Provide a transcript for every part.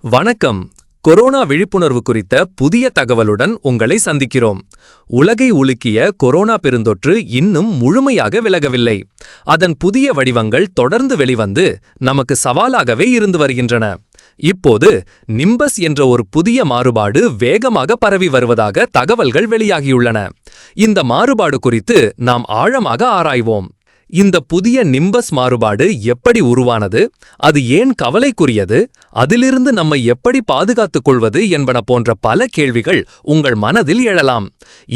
வணக்கம். கொரோனா விழிப்புணர்வு குறித்த புதிய தகவலுடன் உங்களை சந்திக்கிறோம். உலகை உலுக்கிய கொரோனா பெருந்தொற்று இன்னும் முழுமையாக விலகவில்லை. அதன் புதிய வடிவங்கள் தொடர்ந்து வெளிவந்து நமக்கு சவாலாகவே இருந்து வருகின்றன. இப்போது நிம்பஸ் என்ற ஒரு புதிய மாறுபாடு வேகமாக பரவி வருவதாக தகவல்கள் வெளியாகியுள்ளன. இந்த மாறுபாடு குறித்து நாம் ஆழமாக ஆராய்வோம். இந்த புதிய நிம்பஸ் மாறுபாடு எப்படி உருவானது? அது ஏன் கவலைக்குரியது? அதிலிருந்து நம்மை எப்படி பாதுகாத்துக் கொள்வது என்பன போன்ற பல கேள்விகள் உங்கள் மனதில் எழலாம்.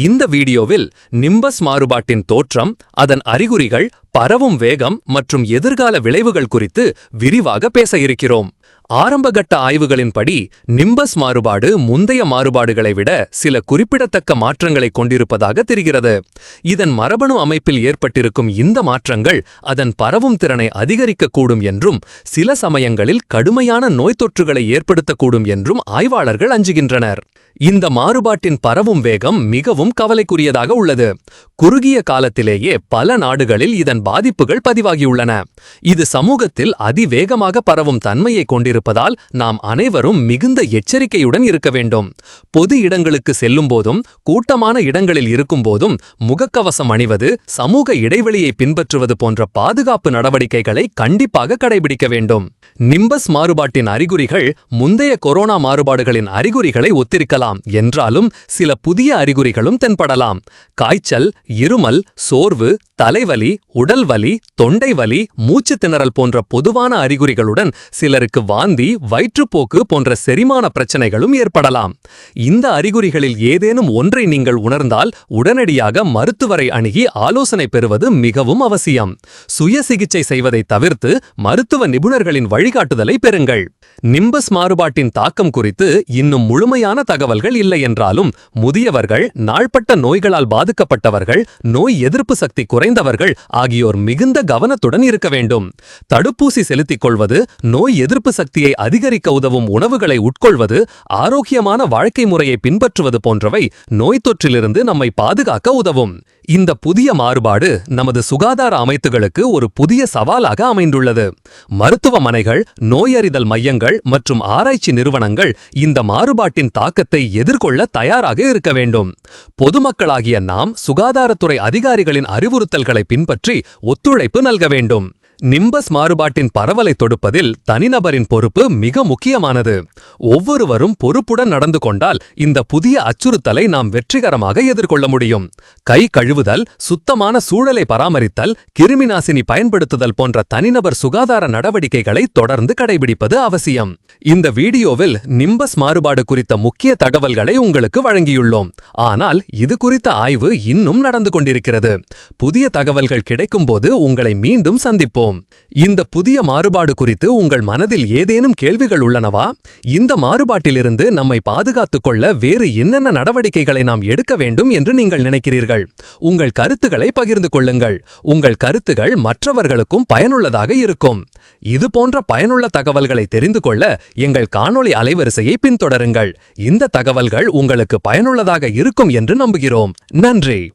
இந்த வீடியோவில் நிம்பஸ் மாறுபாட்டின் தோற்றம் அதன் அறிகுறிகள் பரவும் வேகம் மற்றும் எதிர்கால விளைவுகள் குறித்து விரிவாக பேச இருக்கிறோம். ஆரம்பகட்ட ஆய்வுகளின்படி நிம்பஸ் மாறுபாடு முந்தைய மாறுபாடுகளை விட சில குறிப்பிடத்தக்க மாற்றங்களை கொண்டிருப்பதாக தெரிகிறது. இதன் மரபணு அமைப்பில் ஏற்பட்டிருக்கும் இந்த மாற்றங்கள் அதன் பரவும் திறனை அதிகரிக்கக்கூடும் என்றும் சில சமயங்களில் கடுமையான நோய் தொற்றுகளை ஏற்படுத்தக்கூடும் என்றும் ஆய்வாளர்கள் அஞ்சுகின்றனர். இந்த மாறுபாட்டின் பரவும் வேகம் மிகவும் கவலைக்குரியதாக உள்ளது. குறுகிய காலத்திலேயே பல நாடுகளில் இதன் பாதிப்புகள் பதிவாகியுள்ளன. இது சமூகத்தில் அதிவேகமாக பரவும் தன்மையை இருப்பதால் நாம் அனைவரும் மிகுந்த எச்சரிக்கையுடன் இருக்க வேண்டும். பொது இடங்களுக்கு செல்லும்போதும் கூட்டமான இடங்களில் இருக்கும்போதும் முகக்கவசம் அணிவது சமூக இடைவெளியை பின்பற்றுவது போன்ற பாதுகாப்பு நடவடிக்கைகளை கண்டிப்பாக கடைபிடிக்க வேண்டும். நிம்பஸ் மாறுபாட்டின் அறிகுறிகள் முந்தைய கொரோனா மாறுபாடுகளின் அறிகுறிகளை ஒத்திருக்கலாம். என்றாலும் சில புதிய அறிகுறிகளும் தென்படலாம். காய்ச்சல் இருமல் சோர்வு தலைவலி உடல் வலி தொண்டை வலி மூச்சு திணறல் போன்ற பொதுவான அறிகுறிகளுடன் சிலருக்கு வாந்தி வயிற்றுப்போக்கு போன்ற செரிமான பிரச்சனைகளும் ஏற்படலாம். இந்த அறிகுறிகளில் ஏதேனும் ஒன்றை நீங்கள் உணர்ந்தால் உடனடியாக மருத்துவரை அணுகி ஆலோசனை பெறுவது மிகவும் அவசியம். சுய சிகிச்சை செய்வதை தவிர்த்து மருத்துவ நிபுணர்களின் வழிகாட்டுதலை பெறுங்கள். நிம்பஸ் மாறுபாட்டின் தாக்கம் குறித்து இன்னும் முழுமையான தகவல்கள் இல்லை என்றாலும் முதியவர்கள் நாள்பட்ட நோய்களால் பாதிக்கப்பட்டவர்கள் நோய் எதிர்ப்பு சக்தி குறைந்தவர்கள் ஆகியோர் மிகுந்த கவனத்துடன் இருக்க வேண்டும். தடுப்பூசி செலுத்திக் கொள்வது நோய் எதிர்ப்பு சக்தி சக்தியை அதிகரிக்க உதவும் உணவுகளை உட்கொள்வது ஆரோக்கியமான வாழ்க்கை முறையை பின்பற்றுவது போன்றவை நோய் தொற்றிலிருந்து நம்மை பாதுகாக்க உதவும். இந்த புதிய மாறுபாடு நமது சுகாதார அமைத்துகளுக்கு ஒரு புதிய சவாலாக அமைந்துள்ளது. மருத்துவமனைகள் நோயறிதல் மையங்கள் மற்றும் ஆராய்ச்சி நிறுவனங்கள் இந்த மாறுபாட்டின் தாக்கத்தை எதிர்கொள்ள தயாராக இருக்க வேண்டும். பொதுமக்களாகிய நாம் சுகாதாரத்துறை அதிகாரிகளின் அறிவுறுத்தல்களை பின்பற்றி ஒத்துழைப்பு நல்க வேண்டும். நிம்பஸ் மாறுபாட்டின் பரவலை தொடுப்பதில் தனிநபரின் பொறுப்பு மிக முக்கியமானது. ஒவ்வொருவரும் பொறுப்புடன் நடந்து கொண்டால் இந்த புதிய அச்சுறுத்தலை நாம் வெற்றிகரமாக எதிர்கொள்ள முடியும். கை கழுவுதல் சுத்தமான சூழலை பராமரித்தல் கிருமிநாசினி பயன்படுத்துதல் போன்ற தனிநபர் சுகாதார நடவடிக்கைகளை தொடர்ந்து கடைபிடிப்பது அவசியம். இந்த வீடியோவில் நிம்பஸ் மாறுபாடு குறித்த முக்கிய தகவல்களை உங்களுக்கு வழங்கியுள்ளோம். ஆனால் இது குறித்த ஆய்வு இன்னும் நடந்து கொண்டிருக்கிறது. புதிய தகவல்கள் கிடைக்கும்போது உங்களை மீண்டும் சந்திப்போம். இந்த புதிய மாறுபாடு குறித்து உங்கள் மனதில் ஏதேனும் கேள்விகள் உள்ளனவா? இந்த மாறுபாட்டிலிருந்து நம்மை பாதுகாத்துக் கொள்ள வேறு என்னென்ன நடவடிக்கைகளை நாம் எடுக்க வேண்டும் என்று நீங்கள் நினைக்கிறீர்கள்? உங்கள் கருத்துக்களை பகிர்ந்து கொள்ளுங்கள். உங்கள் கருத்துகள் மற்றவர்களுக்கும் பயனுள்ளதாக இருக்கும். இது போன்ற பயனுள்ள தகவல்களை தெரிந்து கொள்ள எங்கள் காணொளி அலைவரிசையை பின்தொடருங்கள். இந்த தகவல்கள் உங்களுக்கு பயனுள்ளதாக இருக்கும் என்று நம்புகிறோம். நன்றி.